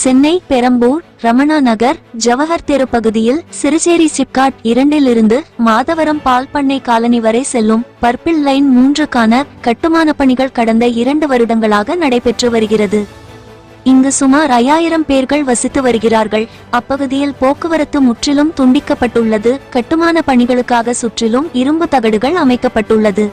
சென்னை பெரம்பூர் ரமணா நகர் ஜவஹர் தெரு பகுதியில் சிறுசேரி சிப்காட் இரண்டிலிருந்து மாதவரம் பால் பண்ணை காலனி வரை செல்லும் பர்பிள் லைன் மூன்றுக்கான கட்டுமான பணிகள் கடந்த இரண்டு வருடங்களாக நடைபெற்று வருகிறது. இங்கு சுமார் ஐயாயிரம் பேர்கள் வசித்து வருகிறார்கள். அப்பகுதியில் போக்குவரத்து முற்றிலும் துண்டிக்கப்பட்டுள்ளது. கட்டுமான பணிகளுக்காக சுற்றிலும் இரும்பு தகடுகள் அமைக்கப்பட்டுள்ளது.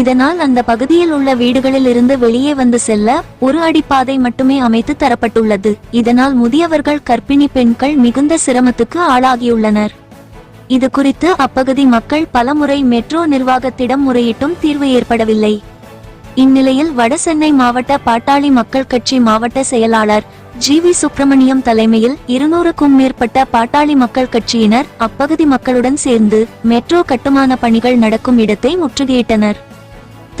இதனால் அந்த பகுதியில் உள்ள வீடுகளில் இருந்து வெளியே வந்து செல்ல ஒரு அடிப்பாதை மட்டுமே அமைத்து தரப்பட்டுள்ளது. இதனால் முதியவர்கள் கர்ப்பிணி பெண்கள் மிகுந்த சிரமத்துக்கு ஆளாகியுள்ளனர். இது குறித்து அப்பகுதி மக்கள் பலமுறை மெட்ரோ நிர்வாகத்திடம் முறையிட்டும் தீர்வு ஏற்படவில்லை. இந்நிலையில் வடசென்னை மாவட்ட பாட்டாளி மக்கள் கட்சி மாவட்ட செயலாளர் ஜி வி சுப்பிரமணியம் தலைமையில் இருநூறுக்கும் மேற்பட்ட பாட்டாளி மக்கள் கட்சியினர் அப்பகுதி மக்களுடன் சேர்ந்து மெட்ரோ கட்டுமான பணிகள் நடக்கும் இடத்தை முற்றுகையிட்டனர்.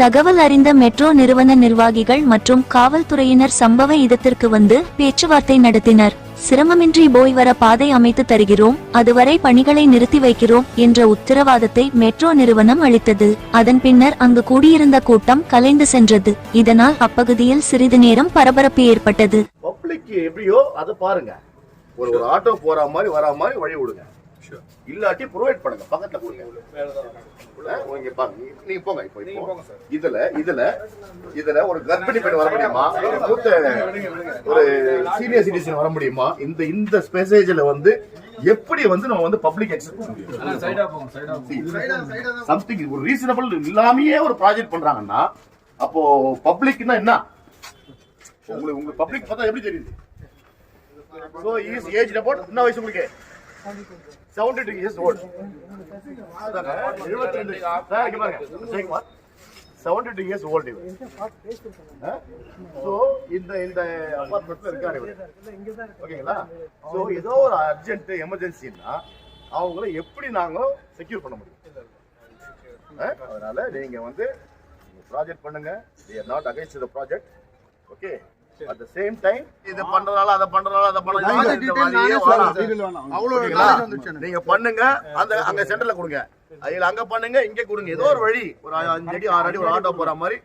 தகவல் அறிந்த மெட்ரோ நிறுவன நிர்வாகிகள் மற்றும் காவல்துறையினர் சம்பவ இடத்திற்கு வந்து பேச்சுவார்த்தை நடத்தினர். சிரமமின்றி போய் வர பாதை அமைத்து தருகிறோம் அதுவரை பணிகளை நிறுத்தி வைக்கிறோம் என்ற உத்தரவாதத்தை மெட்ரோ நிறுவனம் அளித்தது. அதன் பின்னர் அங்கு கூடியிருந்த கூட்டம் கலைந்து சென்றது. இதனால் அப்பகுதியில் சிறிது நேரம் பரபரப்பு ஏற்பட்டது. பப்ளிக் எப்படியோ அதை பாருங்க. ஒரு ஆட்டோ போற மாதிரி வரா மாதிரி வழி விடுங்க. இல்லாட்டி ப்ரொவைட் பண்ணுங்க. பக்கத்துல பாருங்க. நீ- நீங்க போங்க இப்போ. இதுல இதுல இதுல ஒரு கர்ப்பிணி பெண் வர முடியுமா? மூத்த ஒரு சீனியர் சிட்டிசன் வர முடியுமா? இந்த இந்த ஸ்பெசேஜ்ல வந்து எப்படி வந்து நம்ம வந்து பப்ளிக் சம்திங் ஒரு ரீசனபிள் இல்லாமயே ஒரு ப்ராஜெக்ட் பண்றாங்கன்னா அப்போ பப்ளிக்னா என்ன? உங்களுக்கு உங்க பப்ளிக் பார்த்தா எப்படி தெரியுது? ஸோ இஸ் ஏஜ் என்ன வயசு உங்களுக்கு? செவன்டி டூ இயர்ஸ் ஓல்டு எழுபத்தி ரெண்டு seventy two years old so இந்த இந்த அப்பார்ட்மெண்ட்ல இருக்காரு இவர். ஓகேங்களா? ஸோ ஏதோ ஒரு அர்ஜென்ட் எமர்ஜென்சின்னா அவங்கள எப்படி நாங்கள் செக்யூர் பண்ண முடியும்? அதனால நீங்க வந்து ப்ராஜெக்ட் பண்ணுங்க. Not against the project okay at the same time இது பண்றதால அதை பண்றதால அதை பண்றதால. ஓகேங்களா? நீங்க பண்ணுங்க. அந்த அங்க சென்டர்ல கொடுங்க. அதுல அங்க பண்ணுங்க இங்க கொடுங்க. ஏதோ ஒரு வழி. ஒரு அஞ்சு அடி ஆறு அடி ஒரு ஆட்டோ போற மாதிரி.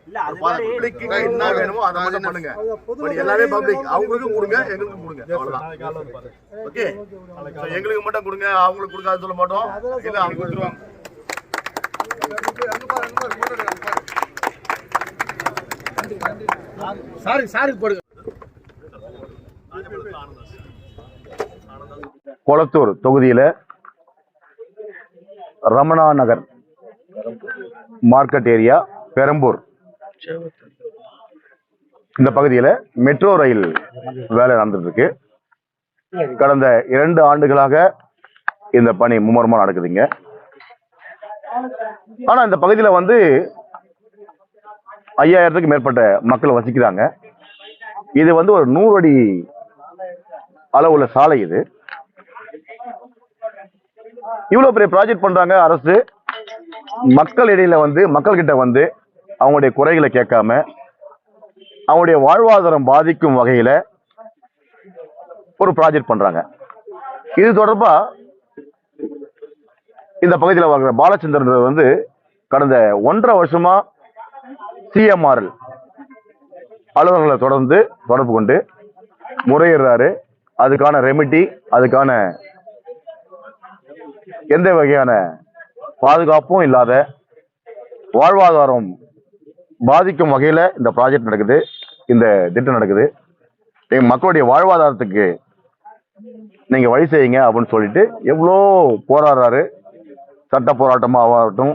பப்ளிக்கு என்ன வேணுமோ அதை மட்டும் பண்ணுங்க. பட் எல்லாமே பப்ளிக் அவங்களுக்கும் கொடுங்க எங்களுக்கும் கொடுங்க. அவ்வளவுதான். ஓகே எங்களுக்கு மட்டும் கொடுங்க. அவங்களுக்கு கொடுக்காத சொல்ல மாட்டோம். இல்ல அவங்க கொடுத்துருவாங்க. கொளத்தூர் தொகுதியில ரமணா நகர் மார்க்கெட் ஏரியா பெரம்பூர். இந்த பகுதியில மெட்ரோ ரயில் வேலை நடந்துட்டு இருக்கு கடந்த இரண்டு ஆண்டுகளாக இந்த பணி மும்முரமா நடக்குதுங்க. ஆனா இந்த பகுதியில வந்து ஐயாயிரத்துக்கு மேற்பட்ட மக்கள் வசிக்கிறாங்க. இது வந்து ஒரு நூறு அடி அளவுள்ள சாலை இது. இவ்வளவு பெரிய ப்ராஜெக்ட் பண்றாங்க அரசு. மக்கள் இடையில வந்து மக்கள் கிட்ட வந்து அவங்களுடைய குறைகளை கேட்காம அவங்களுடைய வாழ்வாதாரம் பாதிக்கும் வகையில ஒரு ப்ராஜெக்ட் பண்றாங்க. இது தொடர்பா இந்த பகுதியில் வாழ்கிற பாலச்சந்திரன் வந்து கடந்த ஒன்றரை வருஷமா சிஎம்ஆர்எல் அலுவலர்களை தொடர்ந்து தொடர்பு கொண்டு முறையிடுறாரு. அதுக்கான ரெமிடி அதுக்கான எந்த வகையான பாதுகாப்பும் இல்லாத வாழ்வாதாரம் பாதிக்கும் வகையில் இந்த ப்ராஜெக்ட் நடக்குது. இந்த திட்டம் நடக்குது. எங்க மக்களுடைய வாழ்வாதாரத்துக்கு நீங்க வழி செய்யுங்க அப்படின்னு சொல்லிட்டு எவ்வளோ போராடுறாரு. சட்ட போராட்டமாகட்டும்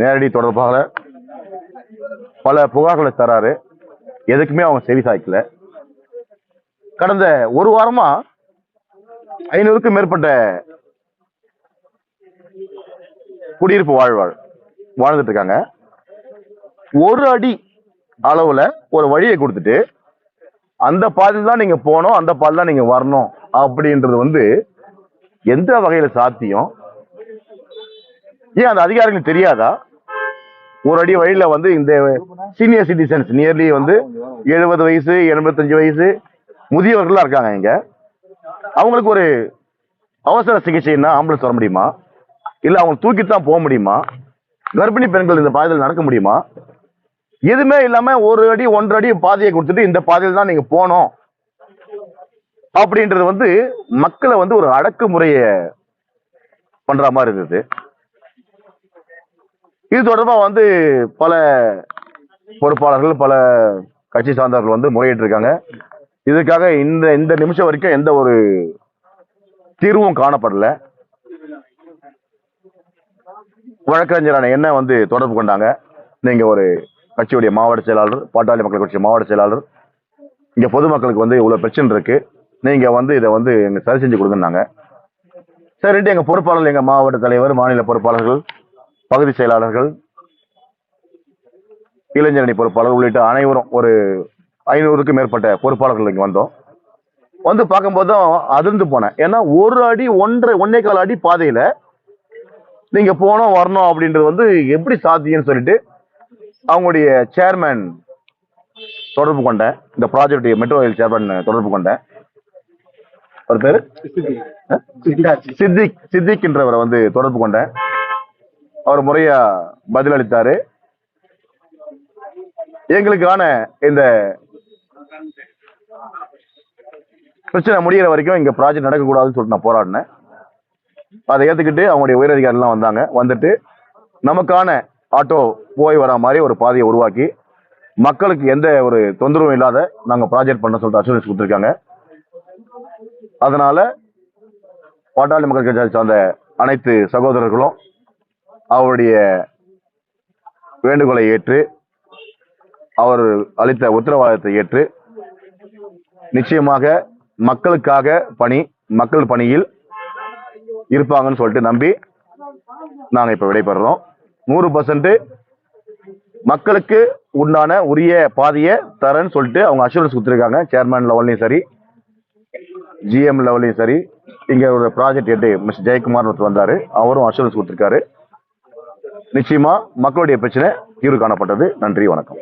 நேரடி தொடர்பாக பல புகார்களை தராரு. எதுக்குமே அவங்க செவி சாய்க்கல. கடந்த ஒரு வாரமா ஐநூறுக்கும் மேற்பட்ட குடியிருப்பு வாழ்வாழ் வாழ்ந்துட்டு இருக்காங்க ஒரு அடி அளவுல ஒரு வழியை கொடுத்துட்டு அந்த பாதையில் தான் நீங்க போகணும் அந்த பாதையில் தான் நீங்க வரணும் அப்படின்றது வந்து எந்த வகையில சாத்தியம்? ஏன் அந்த அதிகாரிகளுக்கு தெரியாதா? ஒரு அடி வழியில வந்து இந்த சீனியர் சிட்டிசன்ஸ் நியர்லி வந்து எழுபது வயசு எண்பத்தஞ்சு வயசு முதியவர்கள்லாம் இருக்காங்க இங்க. அவங்களுக்கு ஒரு அவசர சிகிச்சைன்னா ஆம்புலன்ஸ் வர முடியுமா? இல்ல அவங்க தூக்கிட்டு தான் போக முடியுமா? கர்ப்பிணி பெண்கள் இந்த பாதையில் நடக்க முடியுமா? எதுவுமே இல்லாம ஒரு அடி ஒன்றரை அடி பாதையை கொடுத்துட்டு இந்த பாதையில் தான் நீங்க போகணும். அப்படின்றது வந்து மக்களை வந்து ஒரு அடக்குமுறைய பண்ற மாதிரி இருந்தது. இது தொடர்பாக வந்து பல பொறுப்பாளர்கள் பல கட்சி சார்ந்தவர்கள் வந்து முறையிட்டு இருக்காங்க இதுக்காக இந்த இந்த நிமிஷம் வரைக்கும் எந்த ஒரு தீர்வும் காணப்படல. வழக்கறிஞரான என்ன வந்து தொடர்பு கொண்டாங்க? நீங்க ஒரு கட்சியுடைய மாவட்ட செயலாளர் பாட்டாளி மக்கள் கட்சி மாவட்ட செயலாளர் இங்க பொதுமக்களுக்கு வந்து இவ்வளவு பிரச்சனை இருக்கு. நீங்க வந்து இதை வந்து எங்க சரி செஞ்சு கொடுங்கன்னாங்க. சரின்ட்டு எங்க பொறுப்பாளர்கள் எங்க மாவட்ட தலைவர் மாநில பொறுப்பாளர்கள் பகுதி செயலாளர்கள் இளைஞரணி பொறுப்பாளர் உள்ளிட்ட அனைவரும் ஒரு ஐநூறுக்கும் மேற்பட்ட பொறுப்பாளர்கள் இங்க வந்தோம். வந்து பார்க்கும்போதும் அதிர்ந்து போனேன். ஏன்னா ஒரு அடி ஒன்றரை ஒன்னே கால் அடி பாதையில நீங்க போனோம் வரணும் அப்படின்றது வந்து எப்படி சாத்தியம்னு சொல்லிட்டு அவங்களுடைய சேர்மேன் தொடர்பு கொண்டேன். இந்த ப்ராஜெக்ட் மெட்ரோ ரயில் சேர்மேன் தொடர்பு கொண்டேன். ஒரு பேரு? சித்திக். சித்திக் என்றவரை வந்து தொடர்பு கொண்டேன். அவர் முறையா பதிலளித்தாரு. எங்களுக்கான இந்த பிரச்சனை முடிகிற வரைக்கும் இங்க ப்ராஜெக்ட் நடக்கக்கூடாதுன்னு சொல்லிட்டு நான் போராடினேன். அதை ஏத்துக்கிட்டு அவங்களுடைய உயரதிகாரிலாம் வந்தாங்க. வந்துட்டு நமக்கான ஆட்டோ போய் வர மாதிரி ஒரு பாதையை உருவாக்கி மக்களுக்கு எந்த ஒரு தொந்தரவும் இல்லாத நாங்க ப்ராஜெக்ட் பண்ண சொல்லிட்டு அசூரன்ஸ் கொடுத்துருக்காங்க. அதனால பாட்டாளி மக்கள் கட்சியை சார்ந்த அனைத்து சகோதரர்களும் அவருடைய வேண்டுகோளை ஏற்று அவர் அளித்த உத்தரவாதத்தை ஏற்று நிச்சயமாக மக்களுக்காக பணி மக்கள் பணியில் இருப்பாங்கன்னு சொல்லிட்டு நம்பி நாங்கள் இப்போ விடைபெறுறோம். நூறு பர்சன்ட்டு மக்களுக்கு உண்டான உரிய பாதையை தரேன்னு சொல்லிட்டு அவங்க அஷூரன்ஸ் கொடுத்துருக்காங்க. சேர்மேன் லெவல்லையும் சரி ஜிஎம் லெவல்லையும் சரி இங்கே ஒரு ப்ராஜெக்ட் எட்டு மிஸ் ஜெயக்குமார் ஒருத்தர் வந்தார். அவரும் அஷூரன்ஸ் கொடுத்துருக்காரு. நிச்சயமா மக்களுடைய பிரச்சனை தீர்வு காணப்பட்டது. நன்றி வணக்கம்.